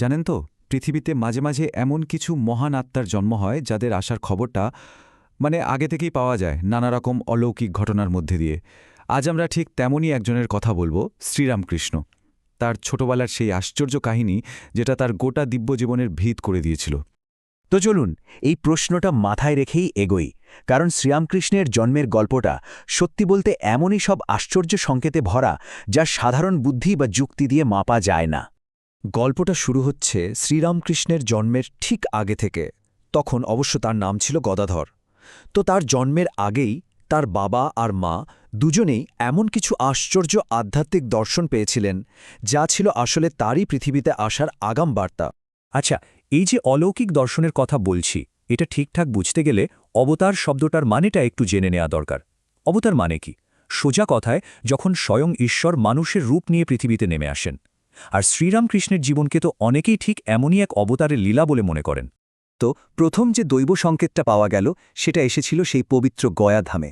জানেন তো, পৃথিবীতে মাঝে মাঝে এমন কিছু মহান আত্মার জন্ম হয় যাদের আসার খবরটা মানে আগে থেকেই পাওয়া যায় নানা রকম অলৌকিক ঘটনার মধ্যে দিয়ে। আজ আমরা ঠিক তেমনই একজনের কথা বলব, শ্রীরামকৃষ্ণ। তার ছোটবেলার সেই আশ্চর্য কাহিনী যেটা তার গোটা দিব্য জীবনের ভিত করে দিয়েছিল। তো চলুন, এই প্রশ্নটা মাথায় রেখেই এগোই, কারণ শ্রীরামকৃষ্ণের জন্মের গল্পটা সত্যি বলতে এমনই সব আশ্চর্য সংকেতে ভরা যা সাধারণ বুদ্ধি বা যুক্তি দিয়ে মাপা যায় না। গল্পটা শুরু হচ্ছে শ্রীরামকৃষ্ণের জন্মের ঠিক আগে থেকে। তখন অবশ্য তার নাম ছিল গদাধর। তো তার জন্মের আগেই তার বাবা আর মা দুজনেই এমন কিছু আশ্চর্য আধ্যাত্মিক দর্শন পেয়েছিলেন, যা ছিল আসলে তারই পৃথিবীতে আসার আগাম বার্তা। আচ্ছা এই যে অলৌকিক দর্শনের কথা বলছি, এটা ঠিকঠাক বুঝতে গেলে অবতার শব্দটার মানেটা একটু জেনে নেওয়া দরকার। অবতার মানে কি? সোজা কথায়, যখন স্বয়ং ঈশ্বর মানুষের রূপ নিয়ে পৃথিবীতে নেমে আসেন। আর শ্রীরামকৃষ্ণের জীবনকে তো অনেকেই ঠিক এমনই এক অবতারের লীলা বলে মনে করেন। তো প্রথম যে দৈব সংকেতটা পাওয়া গেল, সেটা এসেছিল সেই পবিত্র গয়াধামে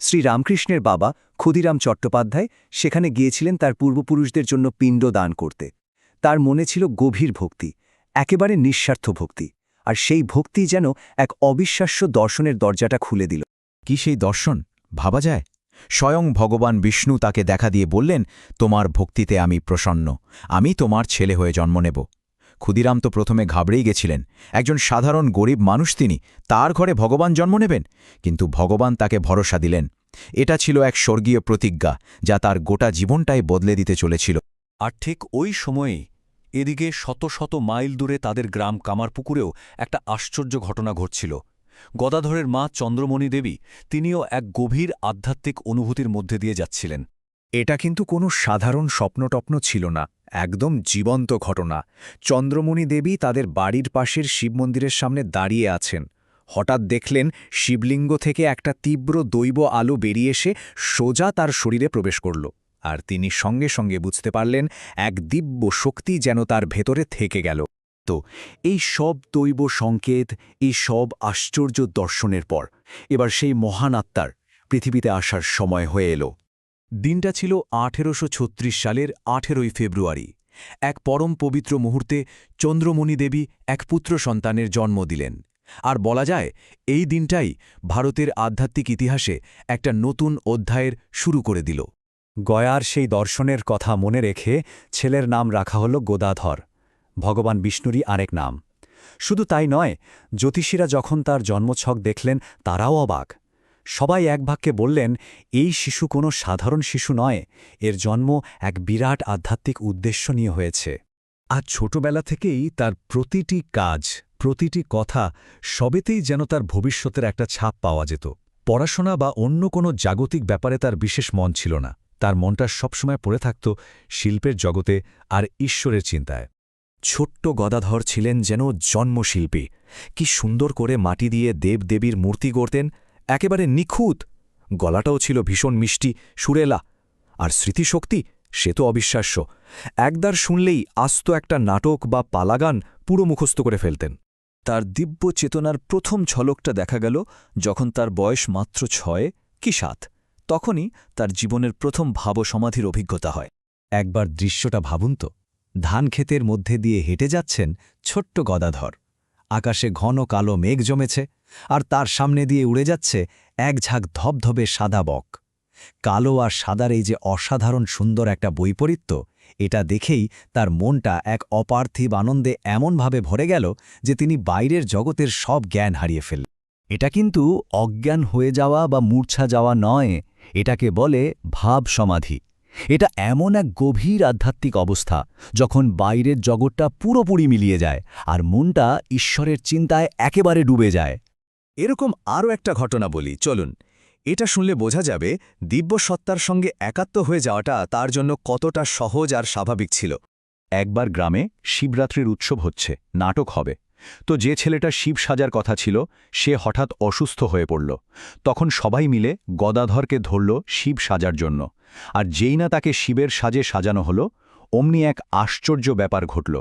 শ্রীরামকৃষ্ণের বাবা ক্ষুদিরাম চট্টোপাধ্যায় সেখানে গিয়েছিলেন তার পূর্বপুরুষদের জন্য পিণ্ড দান করতে। তার মনে ছিল গভীর ভক্তি, একেবারে নিঃস্বার্থ ভক্তি, আর সেই ভক্তি যেন এক অবিশ্বাস্য দর্শনের দরজাটা খুলে দিল। কি সেই দর্শন? ভাবা যায়? স্বয়ং ভগবান বিষ্ণু তাকে দেখা দিয়ে বললেন, তোমার ভক্তিতে আমি প্রসন্ন। আমি তোমার ছেলে হয়ে জন্ম নেব। ক্ষুদিরাম তো প্রথমে ঘাবড়েই গেছিলেন। একজন সাধারণ গরিব মানুষ তিনি, তার ঘরে ভগবান জন্ম নেবেন? কিন্তু ভগবান তাকে ভরসা দিলেন। এটা ছিল এক স্বর্গীয় প্রতিজ্ঞা, যা তার গোটা জীবনটাই বদলে দিতে চলেছিল। আর ঠিক ওই সময়েই এদিকে শত শত মাইল দূরে তাদের গ্রাম কামারপুকুরেও একটা আশ্চর্য ঘটনা ঘটছিল। গদাধরের মা চন্দ্রমণি দেবী তিনিও এক গভীর আধ্যাত্মিক অনুভূতির মধ্যে দিয়ে যাচ্ছিলেন। এটা কিন্তু কোনো সাধারণ স্বপ্নটপ্ন ছিল না, একদম জীবন্ত ঘটনা। চন্দ্রমণি দেবী তাদের বাড়ির পাশের শিব মন্দিরের সামনে দাঁড়িয়ে আছেন। হঠাৎ দেখলেন শিবলিঙ্গ থেকে একটা তীব্র দৈব আলো বেরিয়ে এসে সোজা তার শরীরে প্রবেশ করল। আর তিনি সঙ্গে সঙ্গে বুঝতে পারলেন, এক দিব্য শক্তি যেন তার ভেতরে থেকে গেল। তো এই সব দৈব সংকেত, এই সব আশ্চর্য দর্শনের পর, এবার সেই মহান আত্মার পৃথিবীতে আসার সময় হয়ে এলো। দিনটা ছিল আঠেরোশো ছত্রিশ সালের আঠেরোই ফেব্রুয়ারি। এক পরম পবিত্র মুহূর্তে চন্দ্রমণি দেবী এক পুত্র সন্তানের জন্ম দিলেন। আর বলা যায়, এই দিনটাই ভারতের আধ্যাত্মিক ইতিহাসে একটা নতুন অধ্যায়ের শুরু করে দিল। গয়ার সেই দর্শনের কথা মনে রেখে ছেলের নাম রাখা হল গোদাধর। ভগবান বিষ্ণুরই আরেক নাম। শুধু তাই নয়, জ্যোতিষীরা যখন তার জন্মছক দেখলেন, তারাও অবাক। সবাই এক বাক্যে বললেন, এই শিশু কোনো সাধারণ শিশু নয়, এর জন্ম এক বিরাট আধ্যাত্মিক উদ্দেশ্য নিয়ে হয়েছে। আর ছোটবেলা থেকেই তার প্রতিটি কাজ, প্রতিটি কথা সবেতেই যেন তার ভবিষ্যতের একটা ছাপ পাওয়া যেত। পড়াশোনা বা অন্য কোনো জাগতিক ব্যাপারে তার বিশেষ মন ছিল না। তার মনটা সবসময় পড়ে থাকত শিল্পের জগতে আর ঈশ্বরের চিন্তায়। ছোট্ট গদাধর ছিলেন যেন জন্মশিল্পী। কি সুন্দর করে মাটি দিয়ে দেবদেবীর মূর্তি গড়তেন, একেবারে নিখুঁত। গলাটাও ছিল ভীষণ মিষ্টি, সুরেলা। আর স্মৃতিশক্তি, সে তো অবিশ্বাস্য। একদার শুনলেই আস্ত একটা নাটক বা পালাগান পুরো মুখস্থ করে ফেলতেন। তার দিব্য চেতনার প্রথম ঝলকটা দেখা গেল যখন তার বয়স মাত্র ছয়, কি সাত। তখনই তার জীবনের প্রথম ভাবসমাধির অভিজ্ঞতা হয়। একবার দৃশ্যটা ভাবুন তো। ধান ক্ষেতের মধ্যে দিয়ে হেঁটে যাচ্ছেন ছোট্ট গদাধর। আকাশে ঘন কালো মেঘ জমেছে আর তার সামনে দিয়ে উড়ে যাচ্ছে এক ঝাঁক ধবধবে সাদা বক। কালো আর সাদার এই যে অসাধারণ সুন্দর একটা বৈপরীত্য, এটা দেখেই তার মনটা এক অপার্থিব আনন্দে এমনভাবে ভরে গেল যে তিনি বাইরের জগতের সব জ্ঞান হারিয়ে ফেললেন। এটা কিন্তু অজ্ঞান হয়ে যাওয়া বা মূর্ছা যাওয়া নয়, এটাকে বলে ভাব সমাধি এটা এমন এক গভীর আধ্যাত্মিক অবস্থা যখন বাইরের জগৎটা পুরোপুরি মিলিয়ে যায় আর মনটা ঈশ্বরের চিন্তায় একেবারে ডুবে যায়। এরকম আরও একটা ঘটনা বলি, চলুন। এটা শুনলে বোঝা যাবে দিব্য সত্তার সঙ্গে একাত্ম হয়ে যাওয়াটা তার জন্য কতটা সহজ আর স্বাভাবিক ছিল। একবার গ্রামে শিবরাত্রির উৎসব হচ্ছে, নাটক হবে। তো যে ছেলেটা শিব সাজার কথা ছিল, সে হঠাৎ অসুস্থ হয়ে পড়ল। তখন সবাই মিলে গদাধরকে ধরল শিব সাজার জন্য। আর যেই না তাকে শিবের সাজে সাজানো হলো, অমনি এক আশ্চর্য ব্যাপার ঘটল।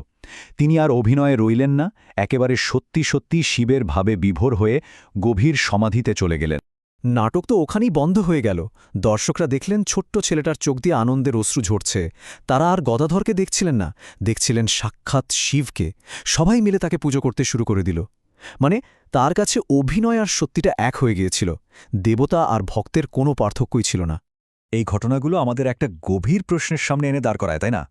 তিনি আর অভিনয়ে রইলেন না, একেবারে সত্যি সত্যি শিবের ভাবে বিভোর হয়ে গভীর সমাধিতে চলে গেলেন। নাটক তো ওখানেই বন্ধ হয়ে গেল। দর্শকরা দেখলেন ছোট্ট ছেলেটার চোখ দিয়ে আনন্দের অশ্রু ঝরছে। তারা আর গদাধরকে দেখছিলেন না, দেখছিলেন সাক্ষাৎ শিবকে। সবাই মিলে তাকে পুজো করতে শুরু করে দিল। মানে তার কাছে অভিনয় আর সত্যিটা এক হয়ে গিয়েছিল। দেবতা আর ভক্তের কোনো পার্থক্যই ছিল না। এই ঘটনাগুলো আমাদের একটা গভীর প্রশ্নের সামনে এনে দাঁড় করায়, তাই না?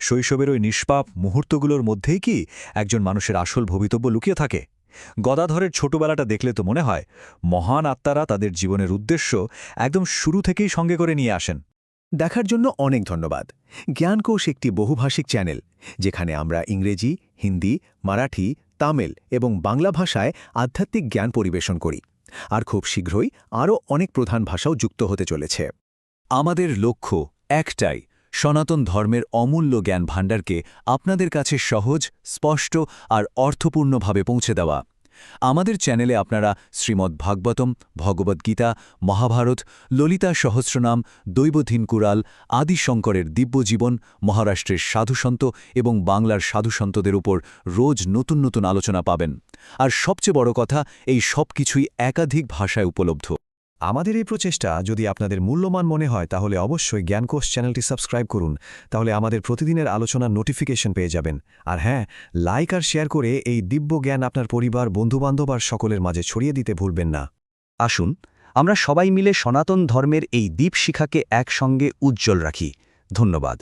শৈশবের ওই নিষ্পাপ মুহূর্তগুলোর মধ্যেই কি একজন মানুষের আসল ভবিতব্য লুকিয়ে থাকে? গদাধরের ছোটবেলাটা দেখলে তো মনে হয় মহান আত্মারা তাদের জীবনের উদ্দেশ্য একদম শুরু থেকেই সঙ্গে করে নিয়ে আসেন। দেখার জন্য অনেক ধন্যবাদ। জ্ঞানকোষ একটি বহুভাষিক চ্যানেল, যেখানে আমরা ইংরেজি, হিন্দি, মারাঠি, তামিল এবং বাংলা ভাষায় আধ্যাত্মিক জ্ঞান পরিবেশন করি। আর খুব শীঘ্রই আরও অনেক প্রধান ভাষাও যুক্ত হতে চলেছে। আমাদের লক্ষ্য একটাই, সনাতন ধর্মের অমূল্য জ্ঞান ভাণ্ডারকে আপনাদের কাছে সহজ, স্পষ্ট আর অর্থপূর্ণভাবে পৌঁছে দেওয়া। আমাদের চ্যানেলে আপনারা শ্রীমদ্ ভাগবতম ভগবদ্গীতা মহাভারত, ললিতা সহস্রনাম, দৈবধীন কুরাল আদি শঙ্করের দিব্যজীবন, মহারাষ্ট্রের সাধুসন্ত এবং বাংলার সাধুসন্তদের উপর রোজ নতুন নতুন আলোচনা পাবেন। আর সবচেয়ে বড় কথা, এই সব কিছুই একাধিক ভাষায় উপলব্ধ। আমাদের এই প্রচেষ্টা যদি আপনাদের মূল্যমান মনে হয়, তাহলে অবশ্যই জ্ঞানকোষ চ্যানেলটি সাবস্ক্রাইব করুন। তাহলে আমাদের প্রতিদিনের আলোচনার নোটিফিকেশন পেয়ে যাবেন। আর হ্যাঁ লাইক আর শেয়ার করে এই দিব্য জ্ঞান আপনার পরিবার, বন্ধুবান্ধব আর সকলের মাঝে ছড়িয়ে দিতে ভুলবেন না। আসুন, আমরা সবাই মিলে সনাতন ধর্মের এই দীপশিখাকে একসঙ্গে উজ্জ্বল রাখি। ধন্যবাদ।